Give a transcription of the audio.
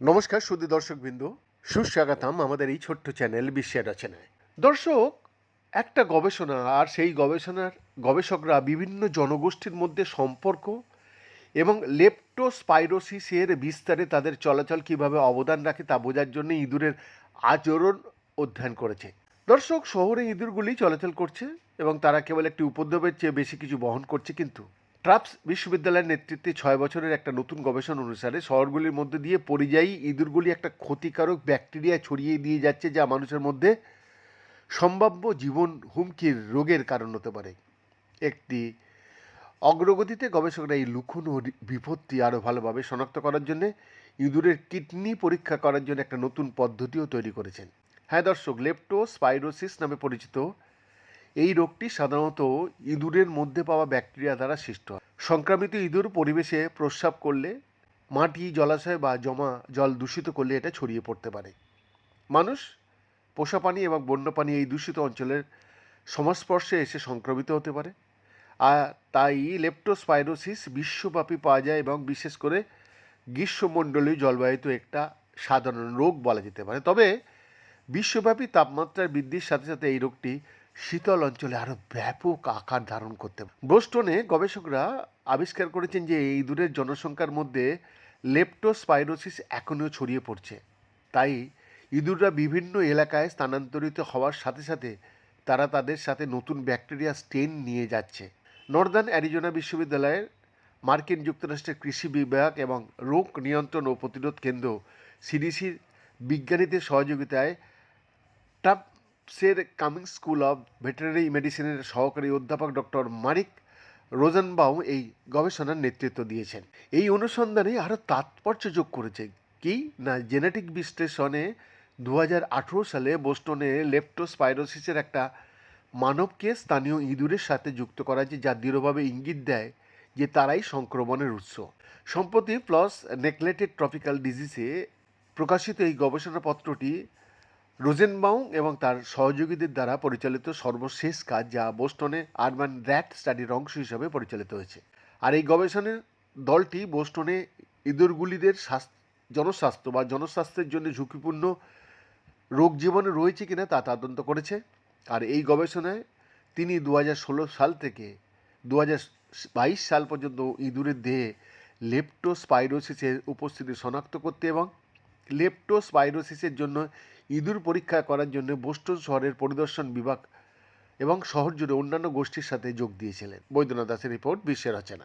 নমস্কার সুদী দর্শকবৃন্দ, সুস্বাগতম আমাদের এই ছোট্ট চ্যানেল বিশ্বের রচনায়। দর্শক, একটা গবেষণা আর সেই গবেষণার গবেষকরা বিভিন্ন জনগোষ্ঠীর মধ্যে সম্পর্ক এবং লেপ্টোস্পাইরোসিসের বিস্তারে তাদের চলাচল কীভাবে অবদান রাখে তা বোঝার জন্য ইঁদুরের আচরণ অধ্যয়ন করেছে। দর্শক, শহরে ইঁদুরগুলি চলাচল করছে এবং তারা কেবল একটি উপদ্রবের চেয়ে বেশি কিছু বহন করছে কিন্তু ট্রাপস বিশ্ববিদ্যালয়ের নেতৃত্বে ছয় বছরের একটা নতুন গবেষণা অনুসারে শহরগুলির মধ্যে দিয়ে পরিযায়ী ইঁদুরগুলি একটা ক্ষতিকারক ব্যাকটেরিয়া ছড়িয়ে দিয়ে যাচ্ছে যা মানুষের মধ্যে সম্ভাব্য জীবন হুমকির রোগের কারণ হতে পারে। একটি অগ্রগতিতে গবেষকরা এই লুকুন বিপত্তি আরও ভালোভাবে শনাক্ত করার জন্য ইঁদুরের কিডনি পরীক্ষা করার জন্য একটা নতুন পদ্ধতিও তৈরি করেছেন। হ্যাঁ দর্শক, লেপ্টোস্পাইরোসিস নামে পরিচিত এই রোগটি সাধারণত ইঁদুরের মধ্যে পাওয়া ব্যাকটেরিয়া দ্বারা সৃষ্ট হয়। সংক্রামিত ইঁদুর পরিবেশে প্রস্রাব করলে মাটি, জলাশয় বা জমা জল দূষিত করলে এটা ছড়িয়ে পড়তে পারে। মানুষ পোষা পানি এবং বন্যপ্রাণী এই দূষিত অঞ্চলের সংস্পর্শে এসে সংক্রমিত হতে পারে। আর তাই লেপ্টোস্পাইরোসিস বিশ্বব্যাপী পাওয়া যায় এবং বিশেষ করে গ্রীষ্মমণ্ডলীয় জলবায়ুতে একটা সাধারণ রোগ বলা যেতে পারে। তবে বিশ্বব্যাপী তাপমাত্রার বৃদ্ধির সাথে সাথে এই রোগটি শীতল অঞ্চলে আরও ব্যাপক আকার ধারণ করতে বোস্টনে গবেষকরা আবিষ্কার করেছেন যে এই দূরের জনসংখ্যার মধ্যে লেপ্টোস্পাইরোসিস এখনও ছড়িয়ে পড়ছে। তাই ইঁদুররা বিভিন্ন এলাকায় স্থানান্তরিত হওয়ার সাথে সাথে তারা তাদের সাথে নতুন ব্যাকটেরিয়া স্টেন নিয়ে যাচ্ছে। নর্দার্ন অ্যারিজোনা বিশ্ববিদ্যালয়ের মার্কিন যুক্তরাষ্ট্রের কৃষি বিভাগ এবং রোগ নিয়ন্ত্রণ ও প্রতিরোধ কেন্দ্র সিডিসির বিজ্ঞানীদের সহযোগিতায় টাপসের কামিং স্কুল অব ভেটেরিনারি মেডিসিনের সহকারী অধ্যাপক ডক্টর মারিক রোজনবাউ এই গবেষণার নেতৃত্ব দিয়েছেন। এই অনুসন্ধানে আরও তাৎপর্য যোগ করেছে কি না জেনেটিক বিশ্লেষণে দু হাজার আঠারো সালে বোস্টনে লেপ্টোস্পাইরোসিসের একটা মানবকে স্থানীয় ইঁদুরের সাথে যুক্ত করা যে যা দৃঢ়ভাবে ইঙ্গিত দেয় যে তারাই সংক্রমণের উৎস। সম্প্রতি প্লাস নেকলেটেড ট্রপিক্যাল ডিজিজে প্রকাশিত এই গবেষণাপত্রটি রোজেনবাউং এবং তার সহযোগীদের দ্বারা পরিচালিত সর্বশেষ কাজ যা বোস্টনে আরবান র্যাট স্টাডির অংশ হিসাবে পরিচালিত হয়েছে। আর এই গবেষণার দলটি বোস্টনে ইঁদুরগুলিদের স্বাস্থ্য, জনস্বাস্থ্য বা জনস্বাস্থ্যের জন্য ঝুঁকিপূর্ণ রোগ জীবনে রয়েছে কিনা তা তদন্ত করেছে। আর এই গবেষণায় তিনি দু হাজার ষোলো সাল থেকে দু সাল পর্যন্ত ইঁদুরের দেহে লেপ্টোস্পাইরোসিসের উপস্থিতি শনাক্ত করতে এবং লেপ্টোস্পাইরোসিসের জন্য ইঁদুর পরীক্ষা করার জন্য বোস্টন শহরের পরিদর্শন বিভাগ এবং শহর জুড়ে অন্যান্য গোষ্ঠীর সাথে যোগ দিয়েছিলেন। বৈদ্যনাথ দাসের রিপোর্ট বিশ্বের রচনা